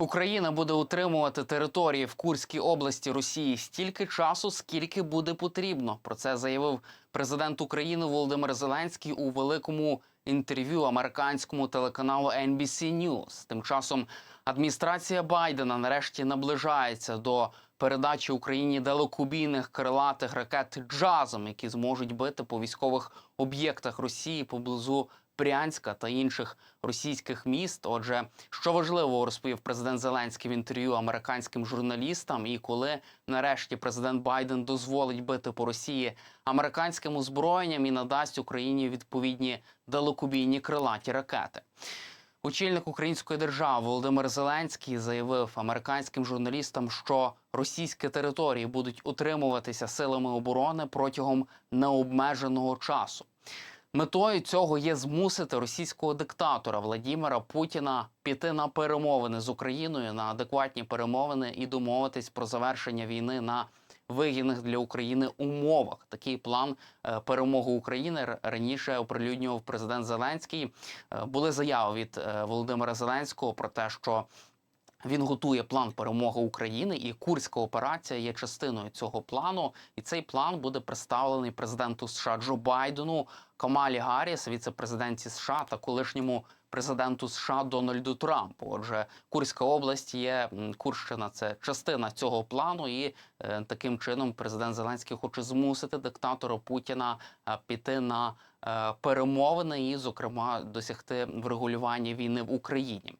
Україна буде утримувати території в Курській області Росії стільки часу, скільки буде потрібно. Про це заявив президент України Володимир Зеленський у великому інтерв'ю американському телеканалу NBC News. Тим часом адміністрація Байдена нарешті наближається до передачі Україні далекобійних крилатих ракет джазом, які зможуть бити по військових об'єктах Росії поблизу Брянська та інших російських міст. Отже, що важливо розповів президент Зеленський в інтерв'ю американським журналістам, і коли нарешті президент Байден дозволить бити по Росії американським озброєнням і надасть Україні відповідні далекобійні крилаті ракети. Очільник української держави Володимир Зеленський заявив американським журналістам, що російські території будуть утримуватися силами оборони протягом необмеженого часу. Метою цього є змусити російського диктатора Владімира Путіна піти на перемовини з Україною на адекватні перемовини і домовитись про завершення війни на вигідних для України умовах. Такий план е, перемоги України раніше оприлюднював президент Зеленський. Е, Були заяви від е, Володимира Зеленського про те, що він готує план перемоги України, і Курська операція є частиною цього плану. І цей план буде представлений президенту США Джо Байдену, Камалі Гарріс, віце-президенті США та колишньому президенту США Дональду Трампу. Отже, Курська область є Курщина, це частина цього плану, і е, таким чином президент Зеленський хоче змусити диктатора Путіна е, піти на перемовини і, зокрема, досягти врегулювання війни в Україні.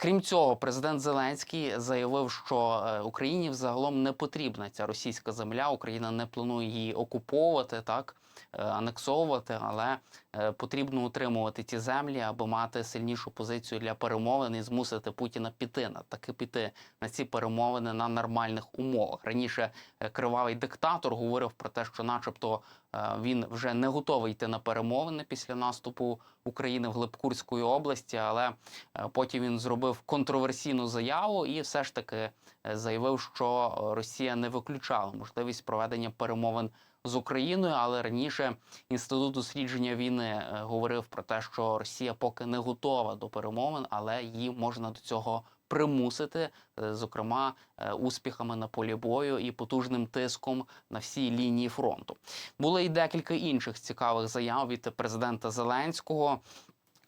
Крім цього, президент Зеленський заявив, що е, Україні взагалом не потрібна ця російська земля. Україна не планує її окуповувати, так е, анексовувати, але е, потрібно утримувати ці землі, аби мати сильнішу позицію для перемовин і змусити Путіна піти на таки піти на ці перемовини на нормальних умовах. Раніше е, кривавий диктатор говорив про те, що, начебто, е, він вже не готовий йти на перемовини після наступу України в Глибкурської області, але е, потім він зробив контроверсійну заяву і все ж таки е, заявив, що е, Росія не виключала можливість проведення перемовин з Україною, але раніше інститут дослідження війни е, говорив про те, що Росія поки не готова до перемовин, але її можна до цього примусити, е, зокрема е, успіхами на полі бою і потужним тиском на всій лінії фронту. Було і декілька інших цікавих заяв від президента Зеленського.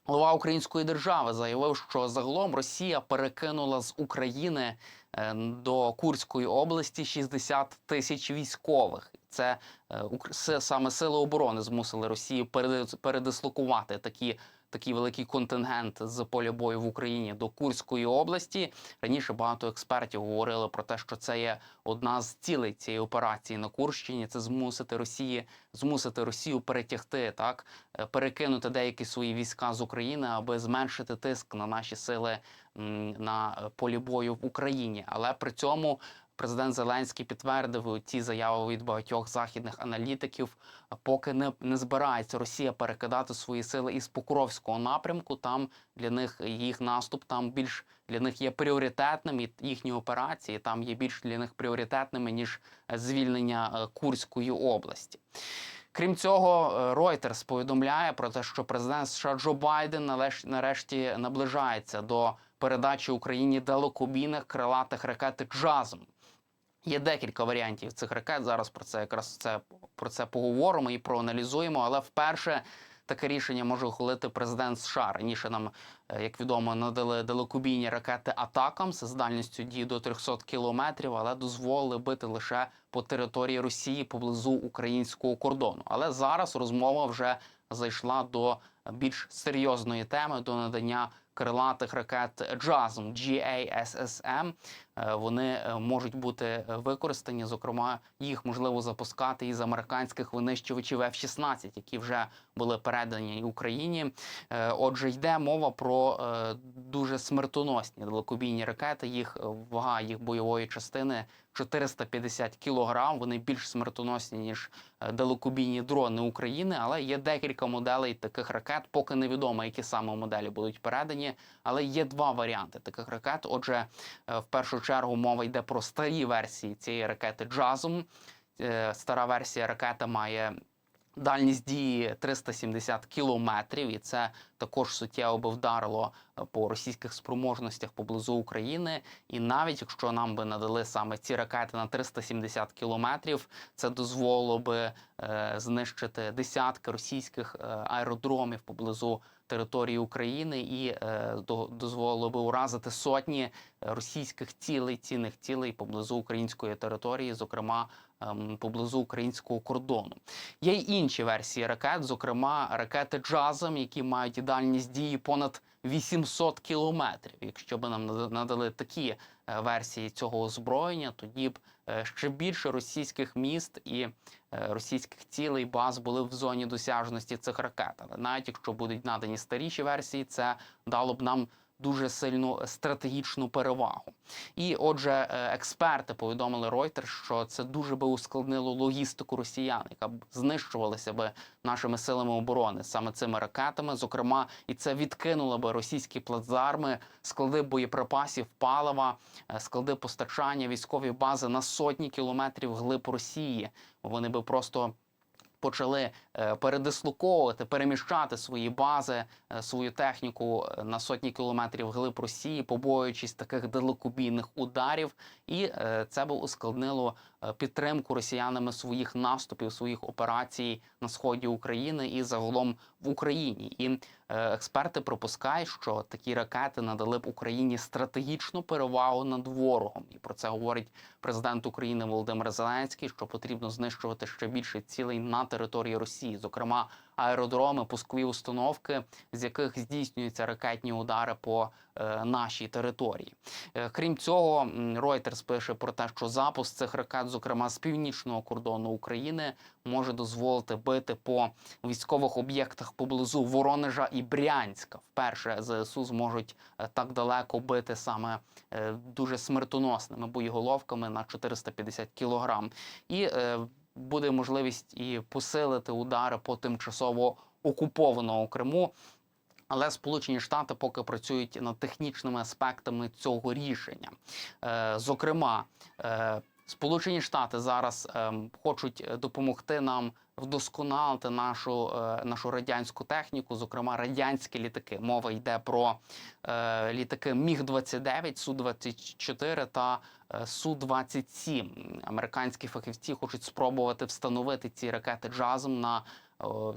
Голова української держави заявив, що загалом Росія перекинула з України е, до Курської області 60 тисяч військових. Це саме сили оборони змусили Росію переди- передислокувати такі. Такий великий контингент з поля бою в Україні до Курської області. Раніше багато експертів говорили про те, що це є одна з цілей цієї операції на Курщині. Це змусити Росії, змусити Росію перетягти так, е, перекинути деякі свої війська з України, аби зменшити тиск на наші сили на е, полі бою в Україні. Але при цьому президент Зеленський підтвердив ці заяви від багатьох західних аналітиків. Поки не, не збирається Росія перекидати свої сили із Покровського напрямку. Там для них їх наступ там більш для них є пріоритетним, і їхні операції там є більш для них пріоритетними ніж звільнення е, Курської області. Крім цього, е, Reuters повідомляє про те, що президент США Джо Байден нарешті наближається до передачі Україні далекобійних крилатих ракет джазом. Є декілька варіантів цих ракет. Зараз про це якраз це про це поговоримо і проаналізуємо. Але вперше таке рішення може ухвалити президент США. Раніше нам, е, як відомо, надали далекобійні ракети Атакамс з дальністю дії до 300 кілометрів, але дозволили бити лише по території Росії поблизу українського кордону. Але зараз розмова вже зайшла до більш серйозної теми до надання крилатих ракет джазом GASSM. Е, Вони е, можуть бути е, використані. Зокрема, їх можливо запускати із американських винищувачів F-16, які вже були передані Україні. Отже, йде мова про дуже смертоносні далекобійні ракети. Їх вага їх бойової частини 450 кілограм. Вони більш смертоносні ніж е, далекобійні дрони України. Але є декілька моделей таких ракет. Поки невідомо, які саме моделі будуть передані. Але є два варіанти таких ракет. Отже, е, в першу чергу мова йде про старі версії цієї ракети джазом. Е, Стара версія ракети має Дальність дії 370 кілометрів, і це також суттєво би вдарило е, по російських спроможностях поблизу України. І навіть якщо нам би надали саме ці ракети на 370 кілометрів, це дозволило би е, знищити десятки російських е, аеродромів поблизу території України і е, до- дозволило би уразити сотні російських цілей, цінних цілей поблизу української території, зокрема ем, поблизу українського кордону. Є й інші версії ракет, зокрема ракети Джазом, які мають дальність дії понад 800 кілометрів. Якщо б нам надали такі е, версії цього озброєння, тоді б е, ще більше російських міст і е, російських цілей баз були в зоні досяжності цих ракет. Але навіть якщо будуть надані старіші версії, це дало б нам дуже сильну стратегічну перевагу. І отже, е, експерти повідомили Reuters, що це дуже би ускладнило логістику росіян, яка б знищувалася би нашими силами оборони саме цими ракетами. Зокрема, і це відкинуло би російські плацдарми, склади боєприпасів, палива, е, склади постачання, військові бази на сотні кілометрів глиб Росії. Вони би просто почали е, передислоковувати, переміщати свої бази, е, свою техніку е, на сотні кілометрів глиб Росії, побоюючись таких далекобійних ударів, і це би ускладнило підтримку росіянами своїх наступів, своїх операцій на сході України і загалом в Україні. І е, експерти припускають, що такі ракети надали б Україні стратегічну перевагу над ворогом, і про це говорить президент України Володимир Зеленський, що потрібно знищувати ще більше цілей на території Росії, зокрема аеродроми, пускові установки, з яких здійснюються ракетні удари по е, нашій території. Е, крім цього, Reuters пише про те, що запуск цих ракет, зокрема з північного кордону України, може дозволити бити по військових об'єктах поблизу Воронежа і Брянська. Вперше ЗСУ зможуть е, так далеко бити саме дуже смертоносними боєголовками на 450 кілограм. І буде можливість і посилити удари по тимчасово окупованому Криму. Але Сполучені Штати поки працюють над технічними аспектами цього рішення. Е, зокрема, е, Сполучені Штати зараз ем, хочуть допомогти нам вдосконалити нашу, е, нашу радянську техніку, зокрема радянські літаки. Мова йде про е, літаки Міг 29 Су 24 та е, Су 27 Американські фахівці хочуть спробувати встановити ці ракети джазом на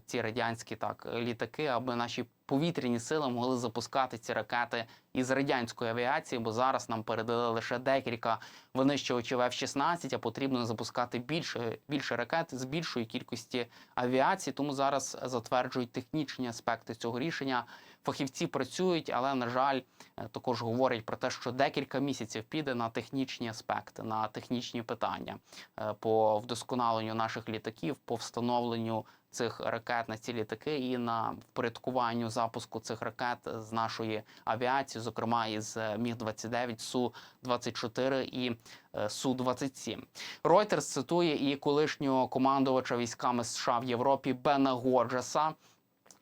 ці радянські так літаки, аби наші повітряні сили могли запускати ці ракети із радянської авіації, бо зараз нам передали лише декілька винищувачів F-16, а потрібно запускати більше більше ракет з більшої кількості авіації. Тому зараз затверджують технічні аспекти цього рішення. Фахівці працюють, але на жаль, е, також говорять про те, що декілька місяців піде на технічні аспекти, на технічні питання е, по вдосконаленню наших літаків, по встановленню цих ракет на ці літаки і на впорядкуванню запуску цих ракет з нашої авіації, зокрема із Міг 29 Су 24 і е, Су 27 Reuters цитує і колишнього командувача військами США в Європі Бена Годжеса.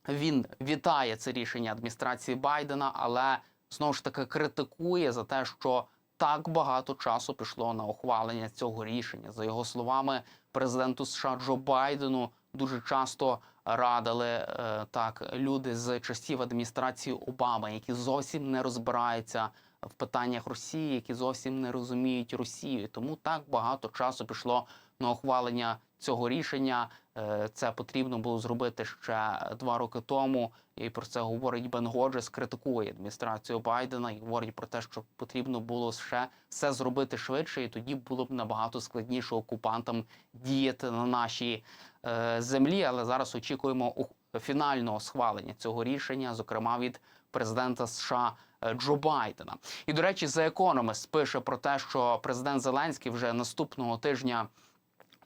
Він вітає це рішення адміністрації Байдена, але знову ж таки критикує за те, що так багато часу пішло на ухвалення цього рішення. За його словами, президенту США Джо Байдену дуже часто радили е, так люди з часів адміністрації Обами, які зовсім не розбираються в питаннях Росії, які зовсім не розуміють Росію. Тому так багато часу пішло на ухвалення цього рішення. Е, Це потрібно було зробити ще два роки тому. І про це говорить Бен Годжес, критикує адміністрацію Байдена і говорить про те, що потрібно було ще все зробити швидше, і тоді було б набагато складніше окупантам діяти на нашій е, землі. Але зараз очікуємо фінального схвалення цього рішення, зокрема від президента США е, Джо Байдена. І до речі, за Economist пише про те, що президент Зеленський вже наступного тижня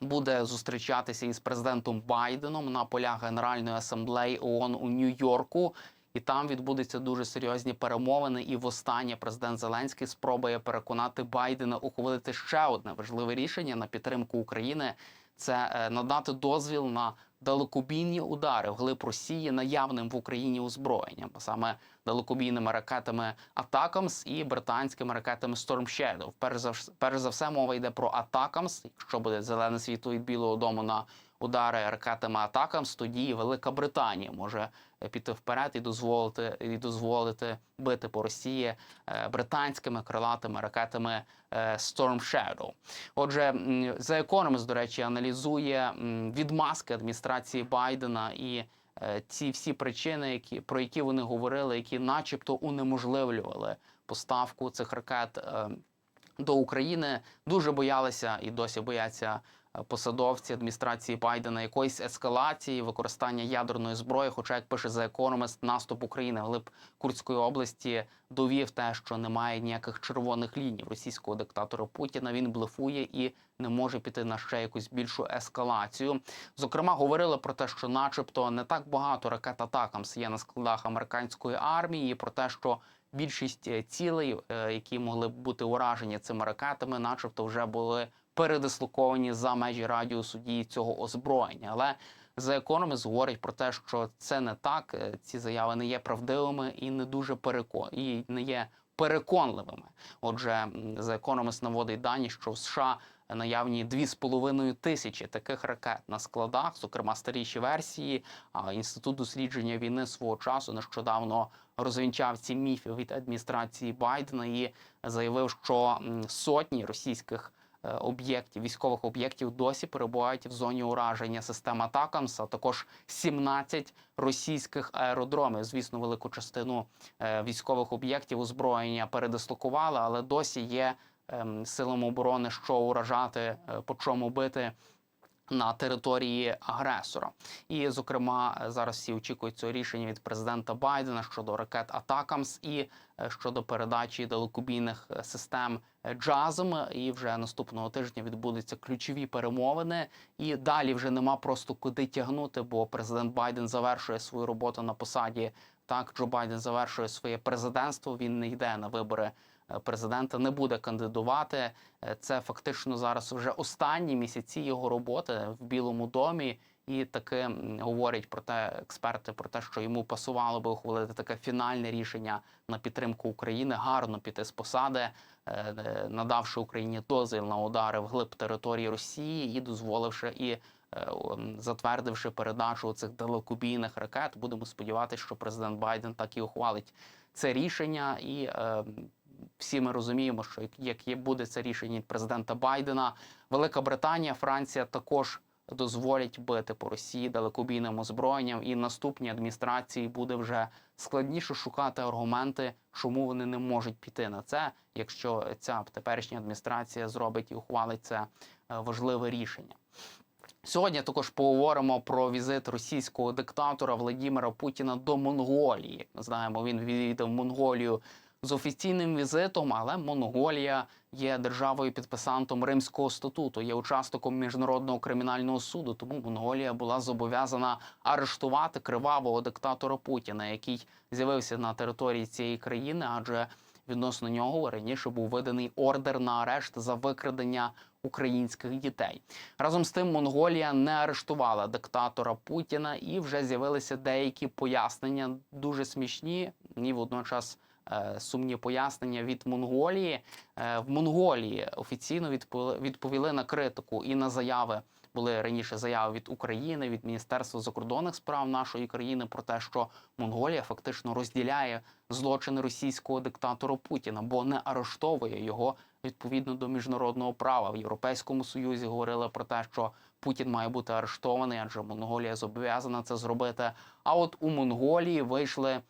буде зустрічатися із президентом Байденом на полях Генеральної асамблеї ООН у Нью-Йорку. І там відбудуться дуже серйозні перемовини. І востаннє президент Зеленський спробує переконати Байдена ухвалити ще одне важливе рішення на підтримку України. Це е, надати дозвіл на далекобійні удари вглиб Росії наявним в Україні озброєнням, саме далекобійними ракетами Атакамс і британськими ракетами Storm Shadow. Перш за перш за все, мова йде про Атакамс. Якщо буде зелене світло від Білого Дому на удари ракетами атакам, тоді Велика Британія може е, піти вперед і дозволити і дозволити бити по Росії е, британськими крилатими ракетами е, Storm Shadow. Отже, The Economist, до речі, аналізує відмазки адміністрації Байдена і ці всі причини, які про які вони говорили, які, начебто, унеможливлювали поставку цих ракет е, до України. Дуже боялися і досі бояться посадовці адміністрації Байдена якоїсь ескалації використання ядерної зброї. Хоча, як пише The Economist, наступ України глиб Курської області довів те, що немає ніяких червоних ліній російського диктатора Путіна. Він блефує і не може піти на ще якусь більшу ескалацію. Зокрема, говорили про те, що, начебто, не так багато ракет атакамс є на складах американської армії, і про те, що більшість е, цілей, е, які могли б бути уражені цими ракетами, начебто, вже були передислоковані за межі радіусу дії цього озброєння. Але The Economist говорить про те, що це не так. е, Ці заяви не є правдивими і не дуже перекон... і не є переконливими. Отже, The Economist наводить дані, що в США наявні 2,5 тисячі таких ракет на складах, зокрема старіші версії. А інститут дослідження війни свого часу нещодавно розвінчав ці міфи від адміністрації Байдена і заявив, що сотні російських об'єктів, військових об'єктів досі перебувають в зоні ураження систем Атакамс, а також 17 російських аеродромів. Звісно, велику частину е, військових об'єктів озброєння передислокували, але досі є силами оборони, що уражати, е, по чому бити. На території агресора, і зокрема зараз всі очікують цього рішення від президента Байдена щодо ракет Атакамс і е, щодо передачі далекобійних е, систем джазом. І вже наступного тижня відбудуться ключові перемовини. І далі вже нема просто куди тягнути, бо президент Байден завершує свою роботу на посаді. Так, Джо Байден завершує своє президентство. Він не йде на вибори президента, не буде кандидувати. Е, Це фактично зараз вже останні місяці його роботи в Білому домі. І таки говорять про те, експерти про те, що йому пасувало би ухвалити таке фінальне рішення на підтримку України, гарно піти з посади, е, е, надавши Україні дозвіл на удари вглиб території Росії і дозволивши і е, затвердивши передачу цих далекобійних ракет. Будемо сподіватися, що президент Байден так і ухвалить це рішення, і е, всі ми розуміємо, що як- є буде це рішення президента Байдена, Велика Британія, Франція також дозволять бити по Росії далекобійним озброєнням, і наступній адміністрації буде вже складніше шукати аргументи, чому вони не можуть піти на це, якщо ця теперішня адміністрація зробить і ухвалить це е, важливе рішення. Сьогодні також поговоримо про візит російського диктатора Владимира Путіна до Монголії. Ми знаємо, він відвідав Монголію з офіційним візитом, але Монголія є державою підписантом Римського статуту, є учасником міжнародного кримінального суду. Тому Монголія була зобов'язана арештувати кривавого диктатора Путіна, який з'явився на території цієї країни, адже відносно нього раніше був виданий ордер на арешт за викрадення українських дітей. Разом з тим, Монголія не арештувала диктатора Путіна, і вже з'явилися деякі пояснення дуже смішні і водночас сумні пояснення від Монголії. Е, в Монголії офіційно відповіли на критику і на заяви. Були раніше заяви від України, від Міністерства закордонних справ нашої країни про те, що Монголія фактично розділяє злочини російського диктатора Путіна, бо не арештовує його відповідно до міжнародного права. В Європейському Союзі говорили про те, що Путін має бути арештований, адже Монголія зобов'язана це зробити. А от у Монголії вийшли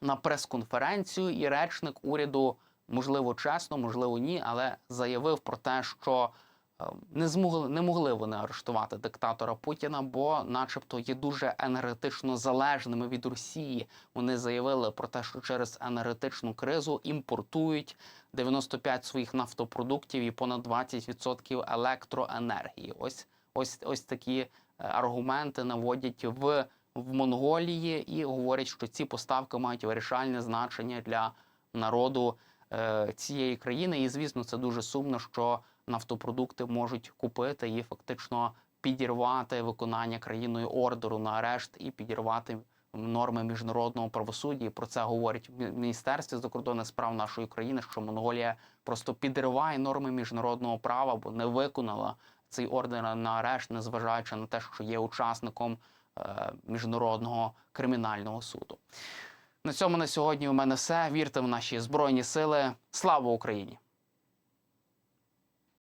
на прес-конференцію, і речник уряду, можливо, чесно, можливо, ні, але заявив про те, що е, не змогли не могли вони арештувати диктатора Путіна, бо, начебто, є дуже енергетично залежними від Росії. Вони заявили про те, що через енергетичну кризу імпортують 95 своїх нафтопродуктів і понад 20% електроенергії. Ось ось ось такі е, аргументи наводять в, в Монголії і говорять, що ці поставки мають вирішальне значення для народу е, цієї країни. І звісно, це дуже сумно, що нафтопродукти можуть купити і фактично підірвати виконання країною ордеру на арешт і підірвати норми міжнародного правосуддя. І про це говорять в Мі- Міністерстві закордонних справ нашої країни, що Монголія просто підриває норми міжнародного права, бо не виконала цей ордер на арешт, незважаючи на те, що є учасником міжнародного кримінального суду. На цьому на сьогодні у мене все. Вірте в наші збройні сили. Слава Україні!